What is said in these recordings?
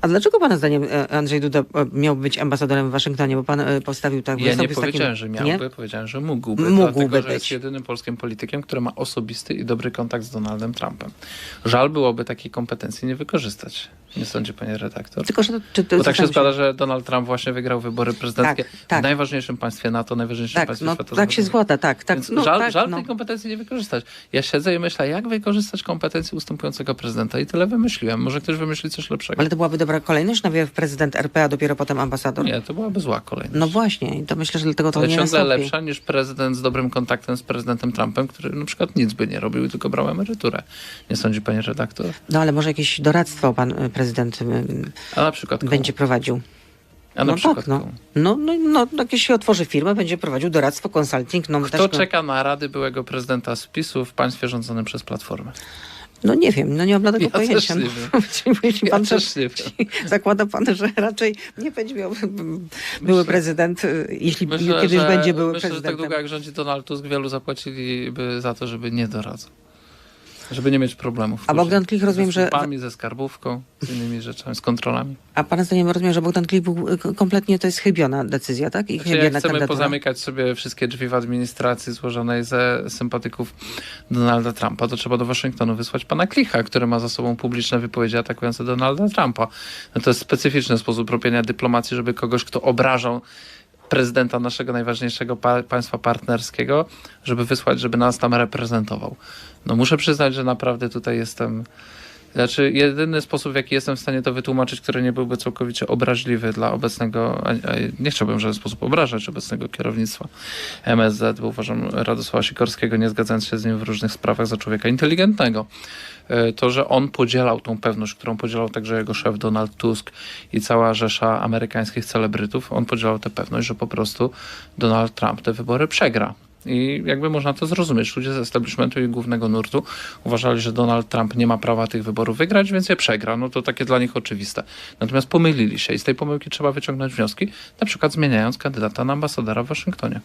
A dlaczego pana zdaniem e, Andrzej Duda e, miał być ambasadorem w Waszyngtonie? Bo pan e, postawił tak Ja nie z takim- powiedziałem, że miałby, Nie? powiedziałem, że mógłby. Mógłby dlatego, że być. jest jedynym polskim politykiem, który ma osobisty i dobry kontakt z Donaldem Trumpem. Żal byłoby takiej kompetencji nie wykorzystać. Nie sądzi, panie redaktor? Tylko, że to, czy to Bo tak się składa, że Donald Trump właśnie wygrał wybory prezydenckie Tak, tak. w najważniejszym państwie NATO, najważniejszym Tak, państwie no, świata. tak się zgoda, tak. tak Więc no, żal, tak, żal no. tej kompetencji nie wykorzystać. Ja siedzę i myślę, jak wykorzystać kompetencje ustępującego prezydenta i tyle wymyśliłem. Może ktoś wymyśli coś lepszego. Ale to byłaby dobra kolejność, najpierw prezydent RP, a dopiero potem ambasador. Nie, to byłaby zła kolejność. No właśnie, i to myślę, że dlatego to ale nie ciągle nastąpi. lepsza niż prezydent z dobrym kontaktem z prezydentem Trumpem, który na przykład nic by nie robił i tylko brał emeryturę. Nie sądzi pani redaktor? No ale może jakieś doradztwo pan e, prezydent A na przykład komu? będzie prowadził. A na no przykład tak, no. No, no, no, jak się otworzy firmę, będzie prowadził doradztwo, konsulting. No, Kto też, czeka na rady byłego prezydenta z PiSu w państwie rządzonym przez Platformę? No nie wiem, no nie mam bladego Ja też pojęcia. nie No, wiem. Ja pan też nie wiem. Zakłada pan, że raczej nie będzie miał były prezydent, y, jeśli Myślę, kiedyś że, będzie były myślę, że tak prezydentem. długo jak rządzi Donald Tusk, wielu zapłaciliby za to, żeby nie doradzał. Żeby nie mieć problemów. A. Bogdan Klich rozumiem, ze że- słupami, ze skarbówką, z innymi rzeczami, z kontrolami. A pana zdaniem rozumiem, że Bogdan Klich był y, kompletnie to jest chybiona decyzja, tak? I Znaczy, chybiona jak chcemy kandydatura. pozamykać sobie wszystkie drzwi w administracji złożonej ze sympatyków Donalda Trumpa, to trzeba do Waszyngtonu wysłać pana Klicha, który ma za sobą publiczne wypowiedzi atakujące Donalda Trumpa. No to jest specyficzny sposób robienia dyplomacji, żeby kogoś, kto obrażał prezydenta naszego najważniejszego pa państwa partnerskiego, żeby wysłać, żeby nas tam reprezentował. No muszę przyznać, że naprawdę tutaj jestem... Znaczy, jedyny sposób, w jaki jestem w stanie to wytłumaczyć, który nie byłby całkowicie obraźliwy dla obecnego, nie chciałbym w żaden sposób obrażać obecnego kierownictwa MSZ, bo uważam Radosława Sikorskiego, nie zgadzając się z nim w różnych sprawach, za człowieka inteligentnego. E, To, że on podzielał tą pewność, którą podzielał także jego szef Donald Tusk i cała rzesza amerykańskich celebrytów, on podzielał tę pewność, że po prostu Donald Trump te wybory przegra. I jakby można to zrozumieć. Ludzie z establishmentu i głównego nurtu uważali, że Donald Trump nie ma prawa tych wyborów wygrać, więc je przegra. No to takie dla nich oczywiste. Natomiast pomylili się i z tej pomyłki trzeba wyciągnąć wnioski, na przykład zmieniając kandydata na ambasadora w Waszyngtonie.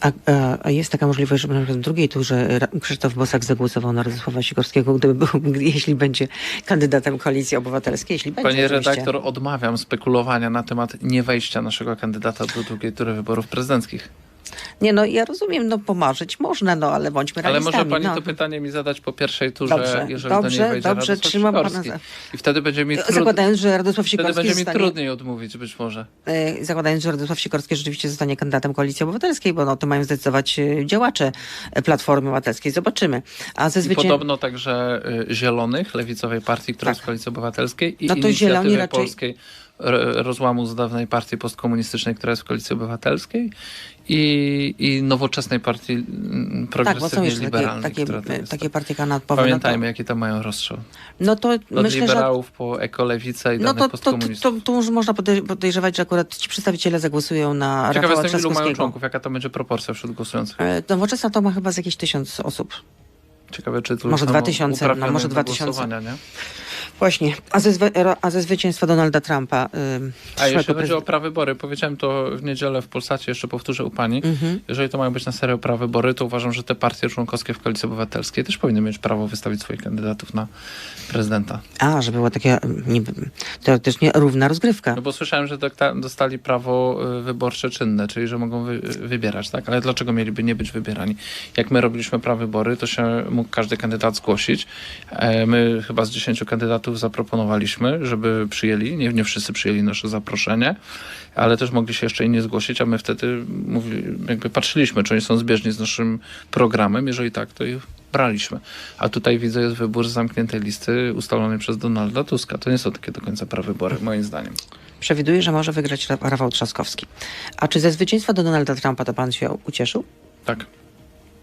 A, a, a jest taka możliwość, żeby na przykład w drugiej turze Krzysztof Bosak zagłosował na Radosława Sikorskiego, gdyby był, jeśli będzie kandydatem Koalicji Obywatelskiej, jeśli będzie Panie oczywiście. redaktor, odmawiam spekulowania na temat niewejścia naszego kandydata do drugiej tury wyborów prezydenckich. Nie no, ja rozumiem, no pomarzyć można, no ale bądźmy Ale realistami. może pani no. to pytanie mi zadać po pierwszej turze, Dobrze, jeżeli do dobrze, niej wejdzie dobrze, Radosław trzymam pana za- I wtedy będzie mi, trud... Zakładając, że Radosław wtedy Sikorski będzie mi zostanie, trudniej odmówić być może. e, zakładając, że Radosław Sikorski rzeczywiście zostanie kandydatem Koalicji Obywatelskiej, bo no to mają zdecydować e, działacze e, Platformy Obywatelskiej. Zobaczymy. A ze I zwycię... podobno także Zielonych, lewicowej partii, która Tak. jest w Koalicji Obywatelskiej i No to inicjatywy Zieloni raczej- polskiej rozłamu z dawnej partii postkomunistycznej, która jest w Koalicji Obywatelskiej i, i nowoczesnej partii mm, Tak, takie, liberalnej, takie, e, jest. takie partie kanatowe. Pamiętajmy, jaki tam mają rozstrzał. No to, no to Od myślę, że... liberałów po ekolewicę i No to, to, to, postkomunistów. to, to już można podej- podejrzewać, że akurat ci przedstawiciele zagłosują na Ciekawe Rafała jestem, ilu mają członków, jaka to będzie proporcja wśród głosujących. E, Nowoczesna to ma chyba z jakieś tysiąc osób. Ciekawe, czy to Może są 2000, no, uprawnionych może do 2000. Właśnie. A ze, a ze zwycięstwa Donalda Trumpa. ym, A jeśli chodzi o prawybory, powiedziałem to w niedzielę w Polsacie, jeszcze powtórzę u pani. Mhm. Jeżeli to mają być na serio prawybory, to uważam, że te partie członkowskie w Koalicji Obywatelskiej też powinny mieć prawo wystawić swoich kandydatów na prezydenta. A, że była taka niby, teoretycznie równa rozgrywka. No bo słyszałem, że dokta- dostali prawo y, wyborcze czynne, czyli że mogą wy- wybierać, tak? Ale dlaczego mieliby nie być wybierani? Jak my robiliśmy prawybory, to się mógł każdy kandydat zgłosić. E, My chyba z 10 kandydatów zaproponowaliśmy, żeby przyjęli. Nie, nie wszyscy przyjęli nasze zaproszenie, ale też mogli się jeszcze inni zgłosić, a my wtedy mówi, jakby patrzyliśmy, czy oni są zbieżni z naszym programem. Jeżeli tak, to ich braliśmy. A tutaj widzę, jest wybór z zamkniętej listy ustalonej przez Donalda Tuska. To nie są takie do końca prawybory, moim zdaniem. Przewiduje, że może wygrać Ra- Rafał Trzaskowski. A czy ze zwycięstwa Donalda Trumpa to pan się ucieszył? Tak.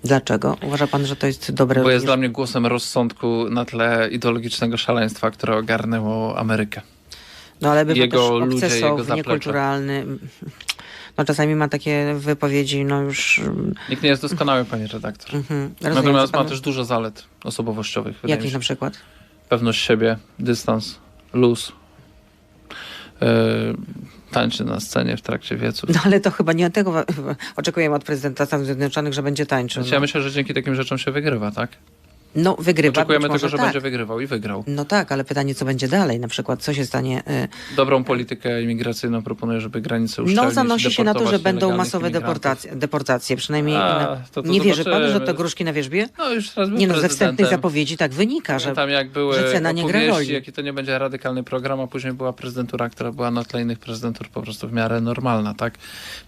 Dlaczego? Uważa pan, że to jest dobre Bo jest dla mnie głosem rozsądku na tle ideologicznego szaleństwa, które ogarnęło Amerykę. No ale bywa jego też ludzie, jego obcesowny, zaplecze. niekulturalny. No czasami ma takie wypowiedzi, no już... mm, Nikt nie jest doskonały, panie redaktor. Mhm. Rozumiem, Natomiast co ma pan- też dużo zalet osobowościowych. Jakich na przykład? Pewność siebie, dystans, luz. Yy, tańczy na scenie w trakcie wieców. No ale to chyba nie tego oczekujemy od prezydenta Stanów Zjednoczonych, że będzie tańczył. Znaczy, ja myślę, że dzięki takim rzeczom się wygrywa, tak? No, wygrywa. Oczekujemy tego, że tak. będzie wygrywał i wygrał. No tak, ale pytanie, co będzie dalej? Na przykład, co się stanie... y, Dobrą politykę imigracyjną proponuje, żeby granice uszczelnić, No, zanosi się na to, że będą masowe deportacje, deportacje. Przynajmniej A, na- to- to nie wierzy pan, że to gruszki na wierzbie? No już teraz był Nie no, ze prezydentem. zapowiedzi tak wynika, że... Tam jak były że cena nie gra roli. jaki to nie będzie radykalny program, a później była prezydentura, która była na tle innych prezydentur po prostu w miarę normalna, tak?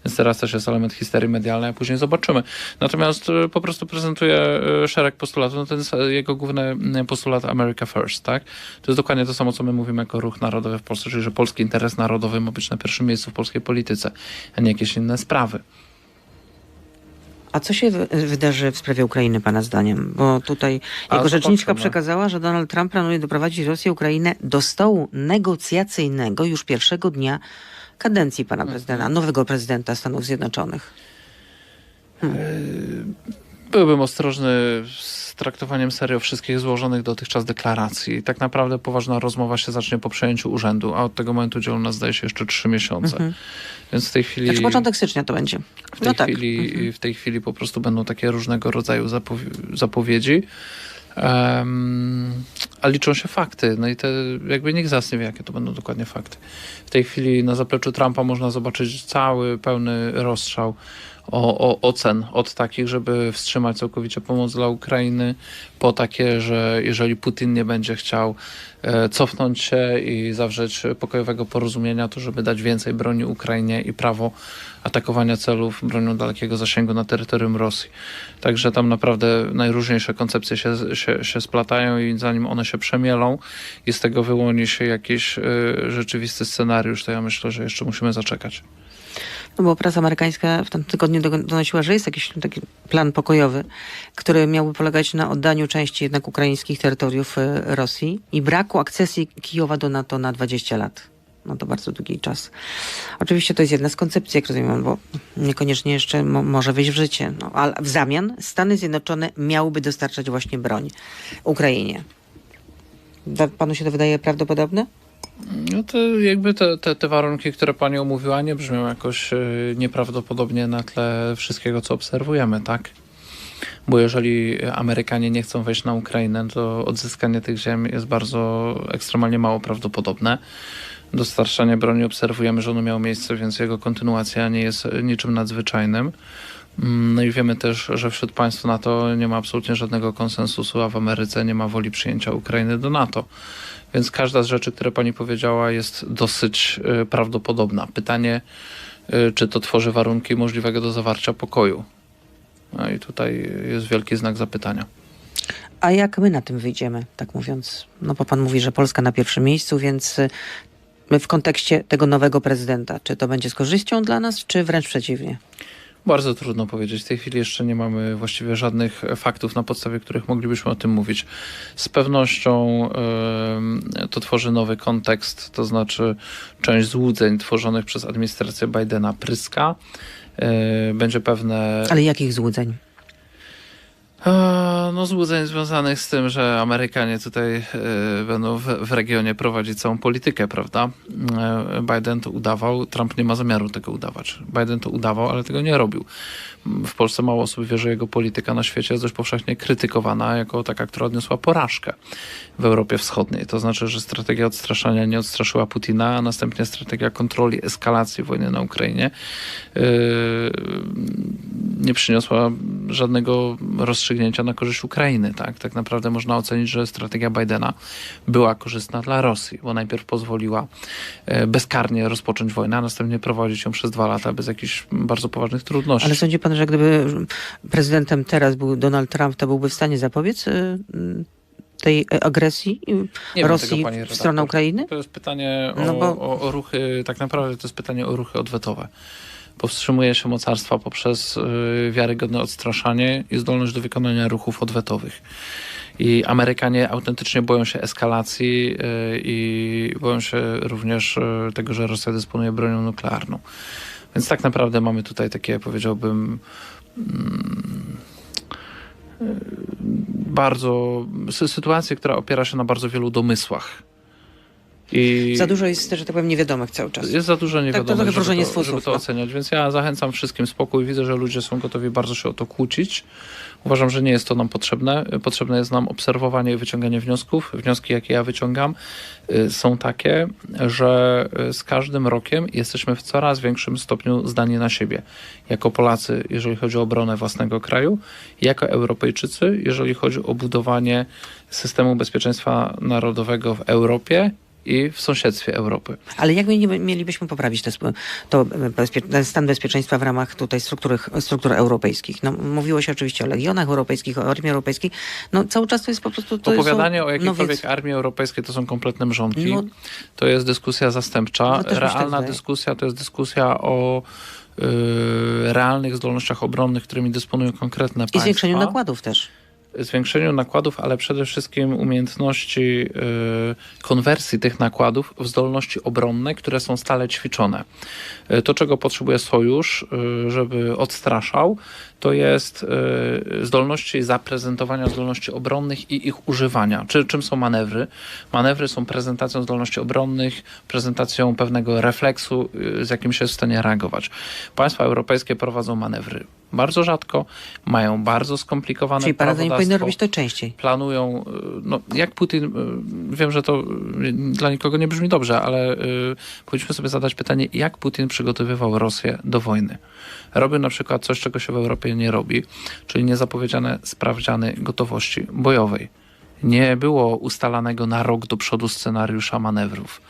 Więc teraz też jest element histerii medialnej, a później zobaczymy. Natomiast y, po prostu prezentuje y, szereg postulatów. No y, jego główny y, postulat America First, tak? To jest dokładnie to samo, co my mówimy jako ruch narodowy w Polsce, czyli że polski interes narodowy ma być na pierwszym miejscu w polskiej polityce, a nie jakieś inne sprawy. A co się wy- wydarzy w sprawie Ukrainy, pana zdaniem? Bo tutaj A, jego rzeczniczka zobaczymy. przekazała, że Donald Trump planuje doprowadzić Rosję i Ukrainę do stołu negocjacyjnego już pierwszego dnia kadencji pana Mhm. prezydenta, nowego prezydenta Stanów Zjednoczonych. Byłbym ostrożny z traktowaniem serio wszystkich złożonych dotychczas deklaracji. Tak naprawdę poważna rozmowa się zacznie po przejęciu urzędu, a od tego momentu dzielą nas, zdaje się, jeszcze trzy miesiące. Mhm. Więc w tej chwili... Znaczy początek stycznia to będzie. W tej, No tak. chwili, w tej chwili po prostu będą takie różnego rodzaju zapowi- zapowiedzi. Em, a liczą się fakty. No i te, jakby nikt z nas nie wie, jakie to będą dokładnie fakty. W tej chwili na zapleczu Trumpa można zobaczyć cały pełny rozstrzał o, o, ocen od takich, żeby wstrzymać całkowicie pomoc dla Ukrainy, po takie, że jeżeli Putin nie będzie chciał e, cofnąć się i zawrzeć pokojowego porozumienia, to żeby dać więcej broni Ukrainie i prawo atakowania celów bronią dalekiego zasięgu na terytorium Rosji. Także tam naprawdę najróżniejsze koncepcje się, się, się splatają i zanim one się przemielą i z tego wyłoni się jakiś y, rzeczywisty scenariusz, to ja myślę, że jeszcze musimy zaczekać. No bo prasa amerykańska w tym tygodniu do- donosiła, że jest jakiś taki plan pokojowy, który miałby polegać na oddaniu części jednak ukraińskich terytoriów y, Rosji i braku akcesji Kijowa do NATO na 20 lat. No to bardzo długi czas. Oczywiście to jest jedna z koncepcji, jak rozumiem, bo niekoniecznie jeszcze mo- może wejść w życie. No, ale w zamian Stany Zjednoczone miałyby dostarczać właśnie broń Ukrainie. Panu się to wydaje prawdopodobne? No to jakby te, te, te warunki, które pani omówiła, nie brzmią jakoś y, nieprawdopodobnie na tle wszystkiego, co obserwujemy, tak? Bo jeżeli Amerykanie nie chcą wejść na Ukrainę, to odzyskanie tych ziem jest bardzo ekstremalnie mało prawdopodobne. Dostarczanie broni obserwujemy, że ono miało miejsce, więc jego kontynuacja nie jest niczym nadzwyczajnym. Mm, No i wiemy też, że wśród państw NATO nie ma absolutnie żadnego konsensusu, a w Ameryce nie ma woli przyjęcia Ukrainy do NATO. Więc każda z rzeczy, które pani powiedziała, jest dosyć y, prawdopodobna. Pytanie, y, czy to tworzy warunki możliwego do zawarcia pokoju. No i tutaj jest wielki znak zapytania. A jak my na tym wyjdziemy, tak mówiąc? No bo pan mówi, że Polska na pierwszym miejscu, więc y, my w kontekście tego nowego prezydenta, czy to będzie z korzyścią dla nas, czy wręcz przeciwnie? Bardzo trudno powiedzieć. W tej chwili jeszcze nie mamy właściwie żadnych faktów, na podstawie których moglibyśmy o tym mówić. Z pewnością to tworzy nowy kontekst, to znaczy część złudzeń tworzonych przez administrację Bidena pryska. E, Będzie pewne Ale jakich złudzeń? No, złudzeń związanych z tym, że Amerykanie tutaj e, będą w, w regionie prowadzić całą politykę, prawda? E, Biden to udawał, Trump nie ma zamiaru tego udawać. Biden to udawał, ale tego nie robił. W Polsce mało osób wie, że jego polityka na świecie jest dość powszechnie krytykowana jako taka, która odniosła porażkę w Europie Wschodniej. To znaczy, że strategia odstraszania nie odstraszyła Putina, a następnie strategia kontroli eskalacji wojny na Ukrainie e, nie przyniosła żadnego rozstrzygnięcia na korzyść Ukrainy. Tak? tak naprawdę można ocenić, że strategia Bidena była korzystna dla Rosji, bo najpierw pozwoliła e, bezkarnie rozpocząć wojnę, a następnie prowadzić ją przez dwa lata bez jakichś bardzo poważnych trudności. Ale sądzi pan, że gdyby prezydentem teraz był Donald Trump, to byłby w stanie zapobiec y, tej e, agresji Nie Rosji tego, w stronę Ukrainy? To jest pytanie o, No bo- o, o ruchy, tak naprawdę to jest pytanie o ruchy odwetowe. Powstrzymuje się mocarstwa poprzez y, wiarygodne odstraszanie i zdolność do wykonania ruchów odwetowych. I Amerykanie autentycznie boją się eskalacji y, i boją się również y, tego, że Rosja dysponuje bronią nuklearną. Więc tak naprawdę mamy tutaj takie, powiedziałbym, mm, bardzo sy- sytuację, która opiera się na bardzo wielu domysłach. I Za dużo jest, że tak powiem, niewiadomych cały czas. jest za dużo niewiadomych, trochę żeby, wróżenie z to, żeby to no. oceniać, więc ja zachęcam wszystkim spokój. Widzę, że ludzie są gotowi bardzo się o to kłócić. Uważam, że nie jest to nam potrzebne. Potrzebne jest nam obserwowanie i wyciąganie wniosków. Wnioski, jakie ja wyciągam, y, są takie, że y, z każdym rokiem jesteśmy w coraz większym stopniu zdani na siebie. Jako Polacy, jeżeli chodzi o obronę własnego kraju, jako Europejczycy, jeżeli chodzi o budowanie systemu bezpieczeństwa narodowego w Europie i w sąsiedztwie Europy. Ale jak mieli- mielibyśmy poprawić te, to bezpie, ten stan bezpieczeństwa w ramach tutaj struktury, struktur europejskich? No, mówiło się oczywiście o legionach europejskich, o armii europejskiej. No cały czas to jest po prostu... To Opowiadanie są o jakiejkolwiek nowiec- armii europejskiej to są kompletne mrzonki. No- to jest dyskusja zastępcza. No tak Realna wydaje. dyskusja to jest dyskusja o y, realnych zdolnościach obronnych, którymi dysponują konkretne I państwa. zwiększeniu nakładów też. Zwiększeniu nakładów, ale przede wszystkim umiejętności y, konwersji tych nakładów w zdolności obronne, które są stale ćwiczone. Y, To, czego potrzebuje Sojusz, y, żeby odstraszał, to jest zdolności zaprezentowania zdolności obronnych i ich używania. Czy, czym są manewry? Manewry są prezentacją zdolności obronnych, prezentacją pewnego refleksu, z jakim się jest w stanie reagować. Państwa europejskie prowadzą manewry bardzo rzadko, mają bardzo skomplikowane Czyli Pana zdaniem powinno robić to częściej. planują, y, no jak Putin, y, wiem, że to y, dla nikogo nie brzmi dobrze, ale y, powinniśmy sobie zadać pytanie, jak Putin przygotowywał Rosję do wojny. Robił na przykład coś, czego się w Europie nie robi, czyli niezapowiedziane sprawdziany gotowości bojowej. Nie było ustalanego na rok do przodu scenariusza manewrów.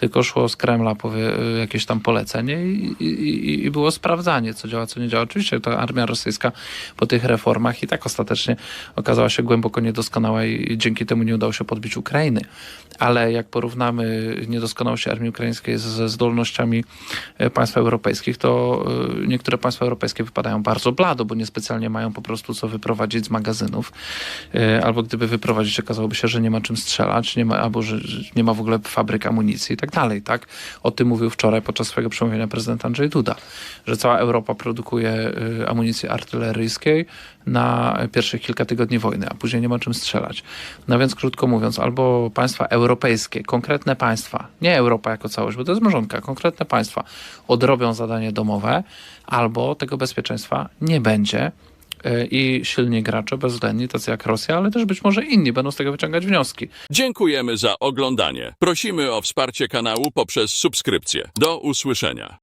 Tylko szło z Kremla powie, jakieś tam polecenie i, i, i- było sprawdzanie, co działa, co nie działa. Oczywiście ta armia rosyjska po tych reformach i tak ostatecznie okazała się głęboko niedoskonała i dzięki temu nie udało się podbić Ukrainy. Ale jak porównamy niedoskonałość armii ukraińskiej ze zdolnościami e, państw europejskich, to e, niektóre państwa europejskie wypadają bardzo blado, bo niespecjalnie mają po prostu co wyprowadzić z magazynów. E, Albo gdyby wyprowadzić, okazałoby się, że nie ma czym strzelać, nie ma, albo że nie ma w ogóle fabryk amunicji tak dalej. Tak? O tym mówił wczoraj podczas swojego przemówienia prezydent Andrzej Duda, że cała Europa produkuje e, amunicję artyleryjskiej na pierwszych kilka tygodni wojny, a później nie ma czym strzelać. No więc krótko mówiąc, albo państwa europejskie, konkretne państwa, nie Europa jako całość, bo to jest mrzonka, konkretne państwa odrobią zadanie domowe, albo tego bezpieczeństwa nie będzie y, i silni gracze, bezwzględni, tacy jak Rosja, ale też być może inni będą z tego wyciągać wnioski. Dziękujemy za oglądanie. Prosimy o wsparcie kanału poprzez subskrypcję. Do usłyszenia.